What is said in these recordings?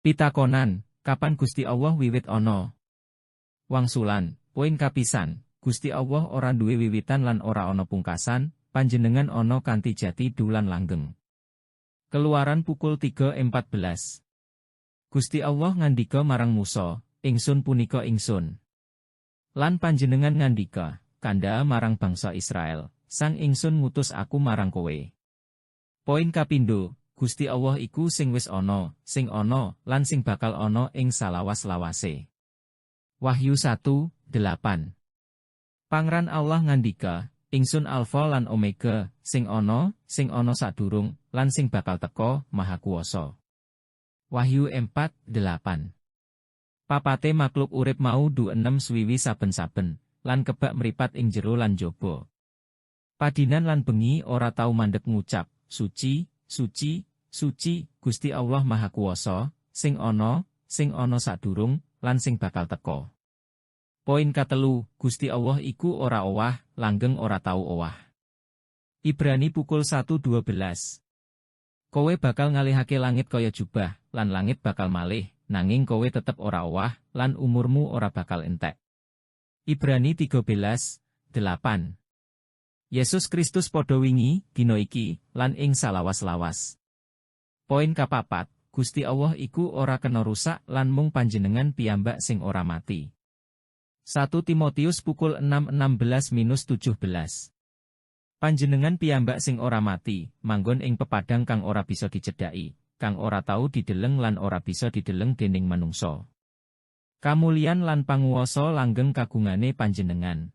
Pitakonan, kapan Gusti Allah wiwit ana? Wangsulan, poin kapisan, Gusti Allah ora duwe wiwitan lan ora ana pungkasan, panjenengan ana kanthi jati dulan langgeng. Keluaran pukul 3.14 Gusti Allah ngandika marang Musa, ingsun punika ingsun. Lan panjenengan ngandika, kanda marang bangsa Israel, sang ingsun ngutus aku marang kowe. Poin kapindo, Gusti Allah iku sing wis ana, sing ana, lan sing bakal ana ing salawas-lawase. Wahyu 1, 8 Pangran Allah ngandika, ingsun alfa lan omega, sing ana, sing ana sadurung, lan sing bakal teka, maha kuwasa. Wahyu 4, 8 Papate makhluk urip mau du enem swiwi saben-saben, lan kebak meripat ing jero lan jaba. Padinan lan bengi ora tau mandek ngucap, suci, suci, suci, Gusti Allah Maha Kuwasa, sing ana, sing ana sadurung, lan sing bakal teka. Poin katelu, Gusti Allah iku ora owah, langgeng ora tau owah. Ibrani pukul 1.12 Kowe bakal ngalihake langit kaya jubah, lan langit bakal malih, nanging kowe tetep ora owah, lan umurmu ora bakal entek. Ibrani 13, 8 Yesus Kristus podo wingi, dino iki, lan ing salawas-lawas. Poin kapapat, Gusti Allah iku ora kena rusak lan mung panjenengan piyambak sing ora mati. 1 Timotius pukul 6.16-17 Panjenengan piyambak sing ora mati, manggon ing pepadang kang ora bisa dicedhaki, kang ora tau dideleng lan ora bisa dideleng dening manungsa. Kamulian lan panguwasa langgeng kagungane panjenengan.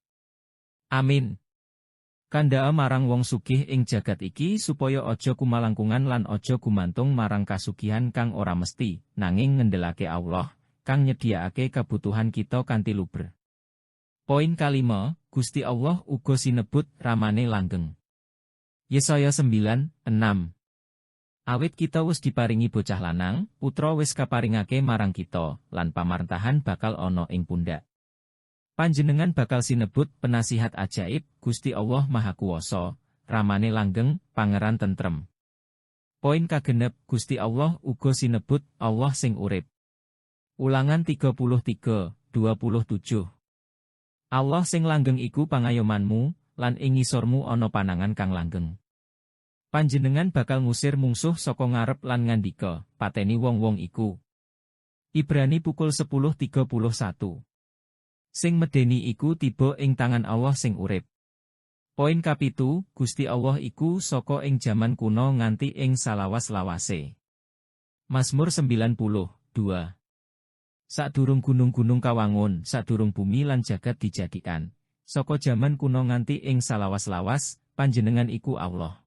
Amin. Kandha marang wong sugih ing jagat iki supaya aja kumalangkungan lan aja gumantung marang kasugihan kang ora mesti, nanging ngendelake Allah, kang nyediakake kebutuhan kita kanthi luber. Poin kalima, Gusti Allah uga sinebut ramane langgeng. Yesaya 9, 6 Awit kita wis diparingi bocah lanang, putra wis kaparingake marang kita, lan pamarentahan bakal ana ing pundak. Panjenengan bakal sinebut penasihat ajaib, Gusti Allah Maha Kuwasa, ramane langgeng, pangeran tentrem. Poin kagenep, Gusti Allah uga sinebut Allah sing urip. Ulangan 33, 27 Allah sing langgeng iku pangayomanmu, lan ing ngisormu ana panangan kang langgeng. Panjenengan bakal ngusir mungsuh saka ngarep lan ngandika, pateni wong-wong iku. Ibrani pukul 10.31 Sing medeni iku tiba ing tangan Allah sing urip. Poin kapitu, Gusti Allah iku saka ing jaman kuno nganti ing salawas-lawase. Mazmur 90, 2 Sadurung gunung-gunung kawangun, sadurung bumi lan jagat dijadikan. Soko jaman kuno nganti ing salawas-lawas, panjenengan iku Allah.